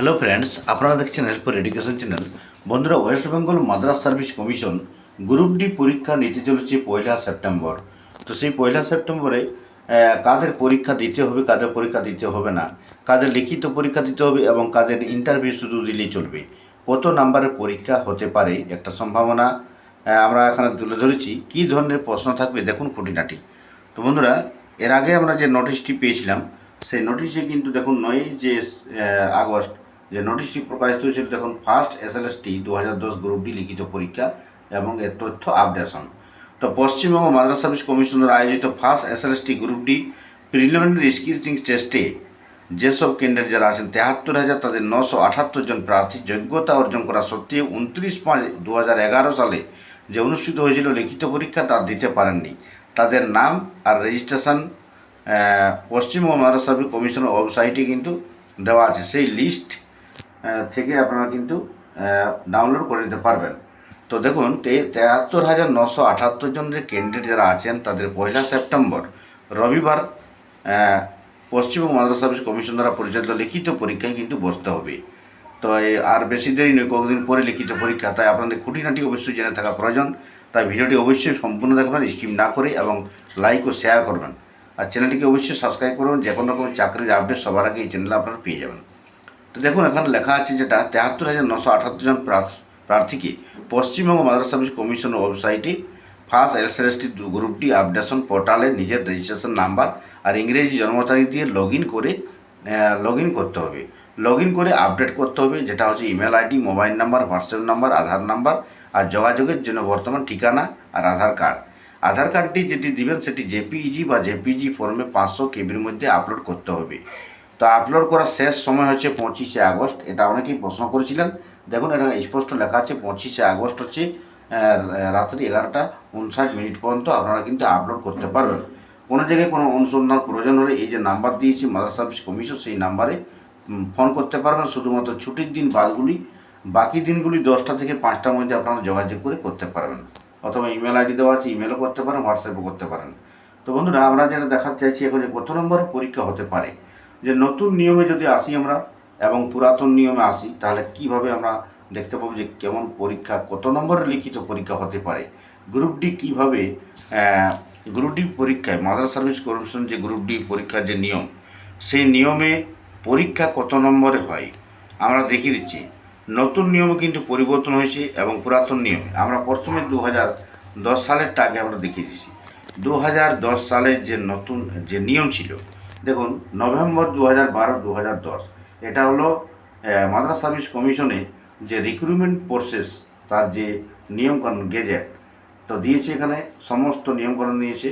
Hello friends আপনারা দেখছেন help for education channel বন্ধুরা West Bengal Madrasah service commission group D পরীক্ষা নিতে চলেছে পয়লা সেপ্টেম্বর। তো সেই পয়লা সেপ্টেম্বরে কাদের পরীক্ষা দিতে হবে, কাদের পরীক্ষা দিতে হবে না, কাদের লিখিত পরীক্ষা দিতে হবে এবং কাদের ইন্টারভিউ শুধু দিলেই চলবে। কত নাম্বারের পরীক্ষা হতে পারে একটা সম্ভাবনা আমরা এখানে তুলে ধরেছি। কী ধরনের প্রশ্ন থাকবে দেখুন খুঁটিনাটি। তো বন্ধুরা, এর আগে আমরা যে নোটিশটি পেয়েছিলাম, সেই নোটিশে কিন্তু দেখুন নয় যে আগস্ট যে নোটিশটি প্রকাশিত হয়েছিল দেখুন first S L S T দু হাজার দশ গ্রুপ ডি লিখিত পরীক্ষা এবং এর তথ্য আপডেশন তো পশ্চিমবঙ্গ মাদ্রাস সার্ভিস কমিশনের আয়োজিত first S L S T group D preliminary স্কিলসিং টেস্টে যেসব ক্যান্ডিডেট যারা আছেন, তেহাত্তর হাজার তাদের নশো আটাত্তর জন প্রার্থী যোগ্যতা অর্জন করা সত্ত্বেও উনত্রিশ পাঁচ দু হাজার এগারো সালে যে অনুষ্ঠিত হয়েছিল লিখিত পরীক্ষা তা দিতে পারেননি। তাদের নাম আর রেজিস্ট্রেশন পশ্চিমবঙ্গ মাদ্রাসা সার্ভিস কমিশনের ওয়েবসাইটে কিন্তু দেওয়া আছে। সেই লিস্ট থেকে আপনারা কিন্তু ডাউনলোড করে নিতে পারবেন। তো দেখুন তেহাত্তর হাজার নশো আটাত্তর জন যে ক্যান্ডিডেট যারা আছেন, তাদের পয়লা সেপ্টেম্বর, রবিবার পশ্চিমবঙ্গ মাদ্রাসা সার্ভিস কমিশন দ্বারা পরিচালিত লিখিত পরীক্ষায় কিন্তু বসতে হবে। তো আর বেশি দেরি নয়, কয়েকদিন পরে লিখিত পরীক্ষা, তাই আপনাদের খুঁটিনাটি অবশ্যই জেনে থাকা প্রয়োজন। তাই ভিডিওটি অবশ্যই সম্পূর্ণ দেখবেন স্কিম না করে, এবং লাইক ও শেয়ার করবেন। আর চ্যানেলটিকে অবশ্যই সাবস্ক্রাইব করবেন যে কোনো রকম চাকরির আপডেট সবার আগে এই চ্যানেলে আপনারা পেয়ে যাবেন। দেখুন, এখানে লেখা আছে যেটা, তেহাত্তর হাজার নশো আটাত্তর জন প্রার্থ- প্রার্থীকে পশ্চিমবঙ্গ মাদ্রাসা সার্ভিস কমিশনের ওয়েবসাইটে ফার্স্ট এলএসএলএসটি গ্রুপটি আপডেশন পোর্টালে নিজের রেজিস্ট্রেশন নাম্বার আর ইংরেজি জন্ম তারিখ দিয়ে লগ ইন করে লগ ইন করতে হবে। লগ ইন করে আপডেট করতে হবে, যেটা হচ্ছে email ID mobile number WhatsApp number Aadhaar number আর যোগাযোগের জন্য বর্তমান ঠিকানা আর আধার কার্ড আধার কার্ডটি যেটি দিবেন, সেটি জেপিইজি বা জেপিজি ফর্মে পাঁচশো কেবির মধ্যে আপলোড করতে হবে। তো আপলোড করার শেষ সময় হচ্ছে পঁচিশে আগস্ট। এটা অনেকেই প্রশ্ন করেছিলেন। দেখুন, এটা স্পষ্ট লেখা আছে, পঁচিশে আগস্ট হচ্ছে রাত্রি এগারোটা উনষাট মিনিট পর্যন্ত আপনারা কিন্তু আপলোড করতে পারবেন। কোনো জায়গায় কোনো অনুসন্ধান প্রয়োজন হলে এই যে নাম্বার দিয়েছি মাদার সার্ভিস কমিশন সেই নাম্বারে ফোন করতে পারবেন। শুধুমাত্র ছুটির দিন বাদগুলি, বাকি দিনগুলি দশটা থেকে পাঁচটার মধ্যে আপনারা যোগাযোগ করে করতে পারবেন। অথবা ইমেল আইডি দেওয়া আছে ইমেলও করতে পারেন হোয়াটসঅ্যাপও করতে পারেন। তো বন্ধুরা, আমরা যেটা দেখাতে চাইছি এখন যে কত নম্বর পরীক্ষা হতে পারে। যে নতুন নিয়মে যদি আসি আমরা এবং পুরাতন নিয়মে আসি, তাহলে কীভাবে আমরা দেখতে পাবো যে কেমন পরীক্ষা, কত নম্বরের লিখিত পরীক্ষা হতে পারে? গ্রুপ ডি কীভাবে গ্রুপ ডি পরীক্ষায় মাদার সার্ভিস কমিশন যে গ্রুপ ডি পরীক্ষার যে নিয়ম, সেই নিয়মে পরীক্ষা কত নম্বরে হয়? আমরা দেখিয়ে দিচ্ছি। নতুন নিয়মে কিন্তু পরিবর্তন হয়েছে এবং পুরাতন নিয়মে। আমরা প্রথমে দু হাজার দশ সালেরটা আগে আমরা দেখিয়ে দিচ্ছি দু হাজার দশ সালের যে নতুন, যে নিয়ম ছিল দেখুন, নভেম্বর দু হাজার বারো দু হাজার দশ, এটা হলো মাদ্রাস সার্ভিস কমিশনে যে রিক্রুটমেন্ট প্রসেস তার যে নিয়মকানুন গেজেট তো দিয়েছে এখানে, সমস্ত নিয়মকানুন নিয়েছে।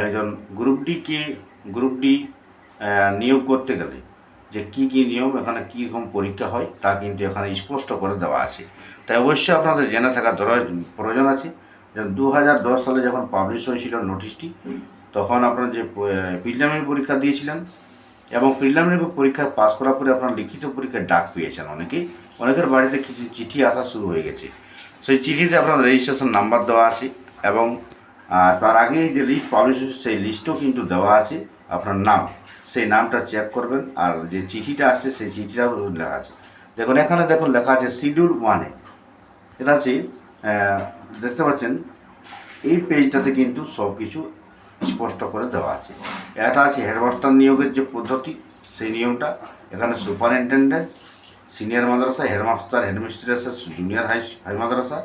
একজন গ্রুপ ডিকে গ্রুপ ডি নিয়োগ করতে গেলে যে কি কি নিয়ম, এখানে কী রকম পরীক্ষা হয়, তা কিন্তু এখানে স্পষ্ট করে দেওয়া আছে। তাই অবশ্যই আপনাদের জেনে থাকা প্রয়োজন আছে। দু হাজার সালে যখন পাবলিশ হয়েছিল নোটিশটি তখন আপনার যে প্রিলিমিনারি পরীক্ষা দিয়েছিলেন এবং প্রিলিমিনারি পরীক্ষা পাস করার পরে আপনার লিখিত পরীক্ষায় ডাক পেয়েছেন অনেকেই। অনেকের বাড়িতে কিছু চিঠি আসা শুরু হয়ে গেছে। সেই চিঠিতে আপনার রেজিস্ট্রেশন নাম্বার দেওয়া আছে এবং তার আগে যে লিস্ট পাবলিশ হয়েছে, সেই লিস্টও কিন্তু দেওয়া আছে। আপনার নাম, সেই নামটা চেক করবেন আর যে চিঠিটা আসছে, সেই চিঠিটাও লেখা আছে। দেখুন, এখানে দেখুন লেখা আছে শিডিউল ওয়ানে এটা আছে দেখতে পাচ্ছেন, এই পেজটাতে কিন্তু সব কিছু স্পষ্ট করে দেওয়া আছে। এটা আছে হেডমাস্টার নিয়োগের যে পদ্ধতি, সেই নিয়মটা। এখানে superintendent, senior madrasah, headmaster headmistress junior high high madrasah,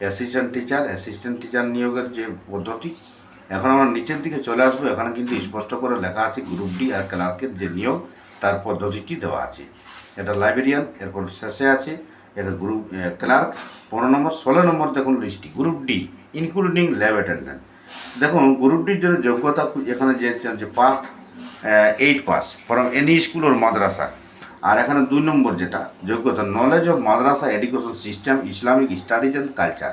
assistant teacher assistant teacher নিয়োগের যে পদ্ধতি। এখন আমরা নিচের দিকে চলে আসব। এখানে কিন্তু স্পষ্ট করে লেখা আছে গ্রুপ ডি আর ক্লার্কের যে নিয়োগ, তার পদ্ধতিটি দেওয়া আছে। এটা লাইব্রেরিয়ান, এরপর শেষে আছে, এটা গ্রুপ ক্লার্ক। পনেরো নম্বর, ষোলো নম্বর দেখুন লিস্টটি। Group D, including lab attendant. দেখুন গ্রুপ ডির জন্য যোগ্যতা এখানে যে past eight pass from any school or madrasah. আর এখানে দুই নম্বর যেটা, যোগ্যতা knowledge of madrasah education system Islamic studies and culture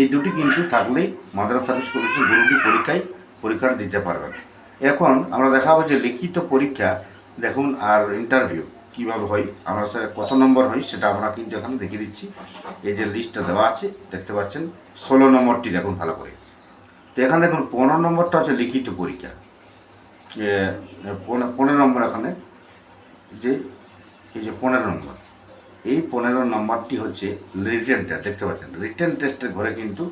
এই দুটি কিন্তু থাকলেই মাদ্রাসা সার্ভিস কমিশন গ্রুপটি পরীক্ষায় পরীক্ষাটা দিতে পারবেন। এখন আমরা দেখাবো যে লিখিত পরীক্ষা, দেখুন, আর ইন্টারভিউ কীভাবে হয়, আমরা স্যার কত নম্বর হয় সেটা আমরা কিন্তু এখানে দেখিয়ে দিচ্ছি। এই যে লিস্টটা দেওয়া আছে, দেখতে পাচ্ছেন, ষোলো নম্বরটি দেখুন ভালো করে। তো এখানে দেখুন পনেরো নম্বরটা হচ্ছে লিখিত পরীক্ষা। পনেরো নম্বর এখানে যে, এই যে পনেরো নম্বর। এই পনেরো নম্বরটি হচ্ছে রিটেন টেস্ট দেখতে পাচ্ছেন? রিটেন টেস্টের ঘরে কিন্তু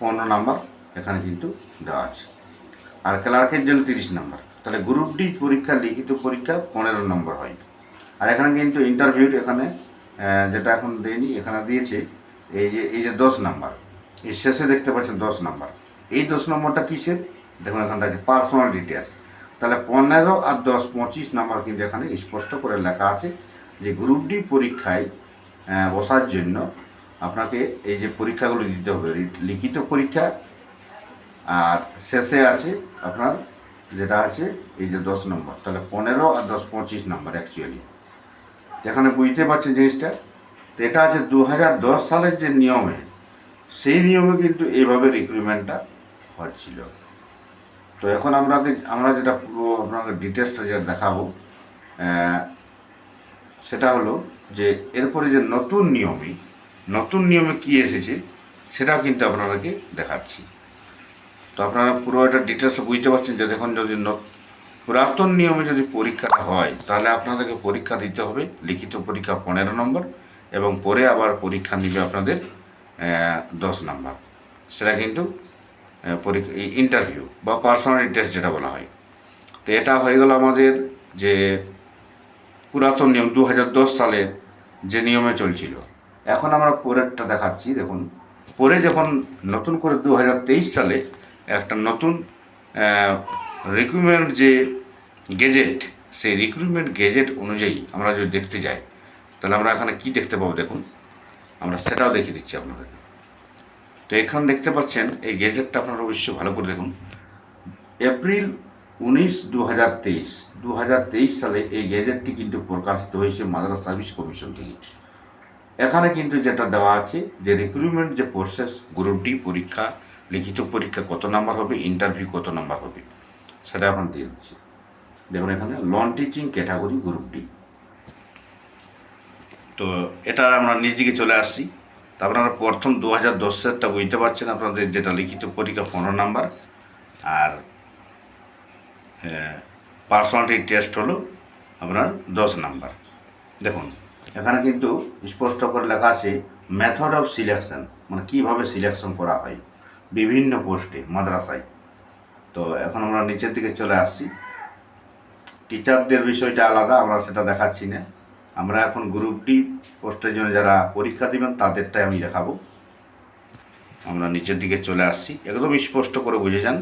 পনেরো নাম্বার এখানে কিন্তু দেওয়া আছে। আর ক্লার্কের জন্য তিরিশ নম্বর। তাহলে গ্রুপ ডি পরীক্ষা, লিখিত পরীক্ষা পনেরো নম্বর হয়। আর এখানে কিন্তু ইন্টারভিউ এখানে যেটা এখন দেয়নি, এখানে দিয়েছে, এই যে এই যে দশ নাম্বার। এই শেষে দেখতে পাচ্ছেন দশ নাম্বার। এই দশ নম্বরটা কিসের? দেখুন এখানটা আছে পার্সোনাল ডিটেলস তাহলে পনেরো আর দশ, পঁচিশ নাম্বার কিন্তু এখানে স্পষ্ট করে লেখা আছে যে গ্রুপ ডি পরীক্ষায় বসার জন্য আপনাকে এই যে পরীক্ষাগুলো দিতে হবে লিখিত পরীক্ষা। আর শেষে আছে আপনার যেটা আছে, এই যে দশ নম্বর। তাহলে পনেরো আর দশ, পঁচিশ নম্বর অ্যাকচুয়ালি এখানে বুঝতে পারছেন জিনিসটা? তো এটা আছে দু হাজার দশ সালের যে নিয়মে, সেই নিয়মে কিন্তু এইভাবে রিক্রুটমেন্টটা হচ্ছিল তো এখন আমরা আমরা যেটা আপনাকে ডিটেলসটা যেটা দেখাবো সেটা হলো যে এরপরে যে নতুন নিয়মে নতুন নিয়মে কি এসেছে, সেটাও কিন্তু আপনাদেরকে দেখাচ্ছি। তো আপনারা পুরো এটা ডিটেলস বুঝতে পারছেন যে দেখুন যদি পুরাতন নিয়মে যদি পরীক্ষাটা হয়, তাহলে আপনাদেরকে পরীক্ষা দিতে হবে, লিখিত পরীক্ষা পনেরো নম্বর এবং পরে আবার পরীক্ষা নিবে আপনাদের দশ নম্বর। সেটা কিন্তু ইন্টারভিউ বা পার্সোনাল টেস্ট যেটা বলা হয়। তো এটা হয়ে গেল আমাদের যে পুরাতন নিয়ম দু হাজার দশ সালে যে নিয়মে চলছিল। এখন আমরা পরেরটা দেখাচ্ছি, দেখুন। পরে যখন নতুন করে দু হাজার তেইশ সালে একটা নতুন রিক্রুটমেন্ট যে গেজেট সেই রিক্রুটমেন্ট গেজেট অনুযায়ী আমরা যদি দেখতে যাই, তাহলে আমরা এখানে কি দেখতে পাবো দেখুন? আমরা সেটাও দেখিয়ে দিচ্ছি আপনাদেরকে। এখানে দেখতে পাচ্ছেন, এই গেজেটটা আপনারা অবশ্যই ভালো করে দেখুন। এপ্রিল উনিশ দু হাজার তেইশ দু হাজার তেইশ সালে এই গেজেটটি কিন্তু প্রকাশিত হয়েছে মাদ্রাস সার্ভিস কমিশন থেকে। এখানে কিন্তু যেটা দেওয়া আছে, যে রিক্রুটমেন্ট যে প্রসেস গ্রুপ ডি পরীক্ষা, লিখিত পরীক্ষা কত নাম্বার হবে ইন্টারভিউ কত নাম্বার হবে, সেটা এখন দিয়ে দিচ্ছি। দেখুন এখানে non teaching category group D তো এটা আমরা নিজ দিকে চলে আসছি। তা আপনারা প্রথম দু হাজার দশ দশেরটা বুঝতে পারছেন আপনাদের যেটা লিখিত পরীক্ষা পনেরো নাম্বার। আর পার্সোনালিটি টেস্ট হলো আপনার দশ নাম্বার। দেখুন, এখানে কিন্তু স্পষ্ট করে লেখা আছে মেথড অফ সিলেকশন মানে কীভাবে সিলেকশন করা হয় বিভিন্ন পোস্টে, মাদ্রাসায়। তো এখন আমরা নিচের দিকে চলে আসছি। টিচারদের বিষয়টা আলাদা, আমরা সেটা দেখাচ্ছি না। আমরা এখন গ্রুপ ডি পোস্টের জন্য যারা পরীক্ষা দিবেন, তাদেরটাই আমি দেখাবো। আমরা নিচের দিকে চলে আসছি। একদম স্পষ্ট করে বুঝে যান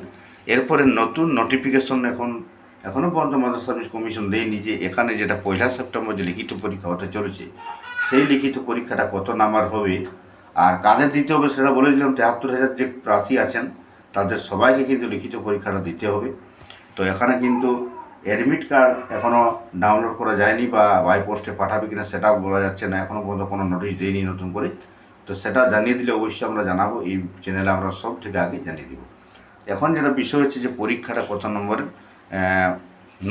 এরপরে নতুন নোটিফিকেশন এখন এখনও পর্যন্ত মাদ্রাসা সার্ভিস কমিশন দেয়নি যে এখানে যেটা পয়লা সেপ্টেম্বর যে লিখিত পরীক্ষা হতে চলেছে, সেই লিখিত পরীক্ষাটা কত নাম্বার হবে, আর কাদের দিতে হবে সেটা বলে দিলাম। তেহাত্তর হাজার যে প্রার্থী আছেন, তাদের সবাইকে কিন্তু লিখিত পরীক্ষাটা দিতে হবে। তো এখানে কিন্তু অ্যাডমিট কার্ড এখনও ডাউনলোড করা যায়নি বা বাই পোস্টে পাঠাবে কিনা সেটাও বলা যাচ্ছে না। এখনও পর্যন্ত কোনো নোটিশ দেয়নি নতুন করে। তো সেটা জানিয়ে দিলে অবশ্যই আমরা জানাব। এই চ্যানেলে আমরা সব থেকে আগে জানিয়ে দিব। এখন যেটা বিষয় হচ্ছে যে পরীক্ষাটা কত নম্বরের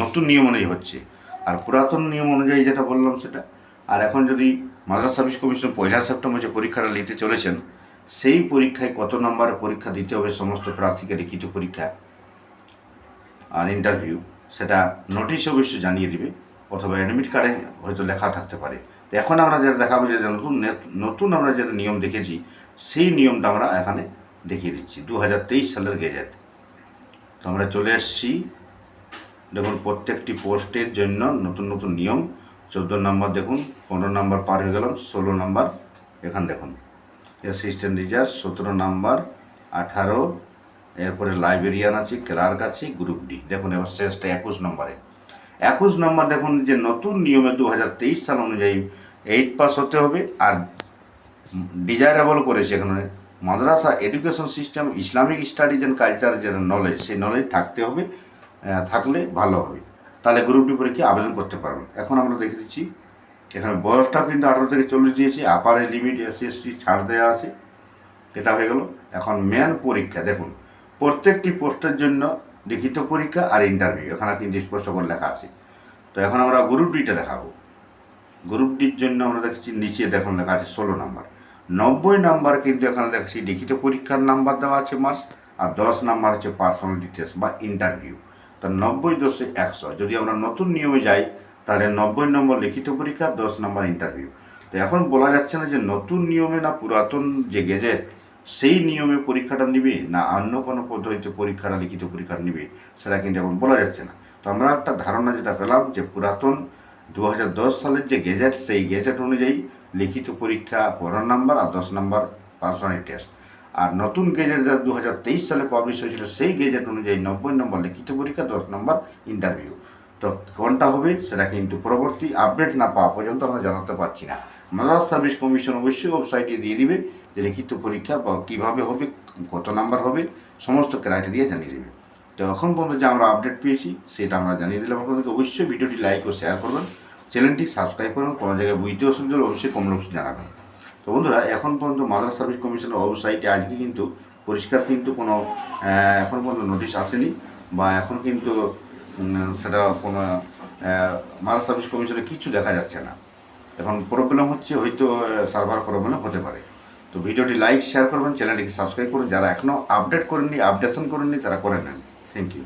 নতুন নিয়ম অনুযায়ী হচ্ছে। আর পুরাতন নিয়ম অনুযায়ী যেটা বললাম সেটা, আর এখন যদি মাদ্রাস সার্ভিস কমিশন পয়লা সেপ্টেম্বর যে পরীক্ষাটা নিতে চলেছেন, সেই পরীক্ষায় কত নম্বরের পরীক্ষা দিতে হবে সমস্ত প্রার্থীকে লিখিত পরীক্ষা? আর ইন্টারভিউ সেটা নোটিশ অবশ্যই জানিয়ে দিবে, অথবা অ্যাডমিট কার্ডে হয়তো লেখা থাকতে পারে। তো এখন আমরা যেটা দেখাবো যে নতুন নতুন আমরা যেটা নিয়ম দেখেছি, সেই নিয়মটা আমরা এখানে দেখিয়ে দিচ্ছি দু হাজার তেইশ সালের গেজেট। তো আমরা চলে এসেছি, দেখুন প্রত্যেকটি পোস্টের জন্য নতুন নতুন নিয়ম। চোদ্দ নম্বর দেখুন, পনেরো নম্বর পার হয়ে গেলাম, ষোলো নম্বর এখান দেখুন। অ্যাসিস্ট্যান্ট টিচার সতেরো নাম্বার, আঠারো এরপরে লাইব্রেরিয়ান আছে, ক্লার্ক আছে, গ্রুপ ডি। দেখুন এবার শেষটা একুশ নম্বরে। একুশ নম্বর দেখুন যে নতুন নিয়মে দু হাজার তেইশ সাল অনুযায়ী এইট পাস হতে হবে আর ডিজায়ারেবল করেছে এখানে madrasah education system, Islamic studies and culture যে নলেজ সেই নলেজ থাকতে হবে থাকলে ভালো হবে। তাহলে গ্রুপ ডি পরীক্ষা আবেদন করতে পারবেন। এখন আমরা দেখে দিচ্ছি, এখানে বয়সটা কিন্তু আঠারো থেকে চল্লিশ দিয়েছি আপারে লিমিট এসসি এসটি ছাড় দেওয়া আছে, এটা হয়ে গেল। এখন মেন পরীক্ষা, দেখুন প্রত্যেকটি পোস্টের জন্য লিখিত পরীক্ষা আর ইন্টারভিউ এখানে কিন্তু স্পষ্ট করে লেখা আছে। তো এখন আমরা গ্রুপ ডিটা দেখাবো। গ্রুপ ডির জন্য আমরা দেখছি নিচে দেখুন লেখা আছে ষোলো নাম্বার। নব্বই নাম্বার কিন্তু এখানে দেখছি লিখিত পরীক্ষার নাম্বার দেওয়া আছে মার্কস আর দশ নাম্বার হচ্ছে পার্সোনালিটি টেস্ট বা ইন্টারভিউ তো নব্বই দশে একশো। যদি আমরা নতুন নিয়মে যাই, তাহলে নব্বই নম্বর লিখিত পরীক্ষা, দশ নম্বর ইন্টারভিউ তো এখন বলা যাচ্ছে না যে নতুন নিয়মে না পুরাতন যে গেজেট সেই নিয়মে পরীক্ষাটা নিবে না অন্য কোনো পদ্ধতিতে পরীক্ষাটা লিখিত পরীক্ষা নিবে, সেটা কিন্তু এখন বলা যাচ্ছে না। তো আমরা একটা ধারণা যেটা পেলাম যে পুরাতন দু হাজার দশ সালের যে গেজেট, সেই গেজেট অনুযায়ী লিখিত পরীক্ষা পনেরো নম্বর আর দশ নম্বর পার্সোনালিটি টেস্ট। আর নতুন গেজেট যা দু হাজার তেইশ সালে পাবলিশ হয়েছিল, সেই গেজেট অনুযায়ী নব্বই নম্বর লিখিত পরীক্ষা, দশ নম্বর ইন্টারভিউ তো কোনটা হবে, সেটা কিন্তু পরবর্তী আপডেট না পাওয়া পর্যন্ত আমরা জানাতে পারছি না। মাদ্রাস সার্ভিস কমিশন অবশ্যই ওয়েবসাইটে দিয়ে দিবে। যে লিখিত পরীক্ষা বা কীভাবে হবে, কত নাম্বার হবে, সমস্ত ক্রাইটেরিয়া জানিয়ে দেবে। তো এখন পর্যন্ত যে আমরা আপডেট পেয়েছি, সেটা আমরা জানিয়ে দিলাম আপনাদেরকে। অবশ্যই ভিডিওটি লাইক ও শেয়ার করবেন। চ্যানেলটি সাবস্ক্রাইব করুন, কোনো জায়গায় বুঝতে অসুবিধা হলে অবশ্যই কমেন্ট বক্সে জানাবেন। তো বন্ধুরা, এখন পর্যন্ত মাদ্রাস সার্ভিস কমিশনের ওয়েবসাইটে আজকে কিন্তু পরিষ্কার কিন্তু কোনো এখন পর্যন্ত নোটিশ আসেনি বা এখন কিন্তু সেটা কোনো মাদ্রাস সার্ভিস কমিশনে কিছু দেখা যাচ্ছে না। এখন প্রবলেম হচ্ছে হয়তো সার্ভার প্রবলেম হতে পারে। তো ভিডিওটি লাইক শেয়ার করবেন চ্যানেলটিকে সাবস্ক্রাইব করুন। যারা এখনও আপডেট করেননি আপডেশন করেননি, তারা করে নেন। Thank you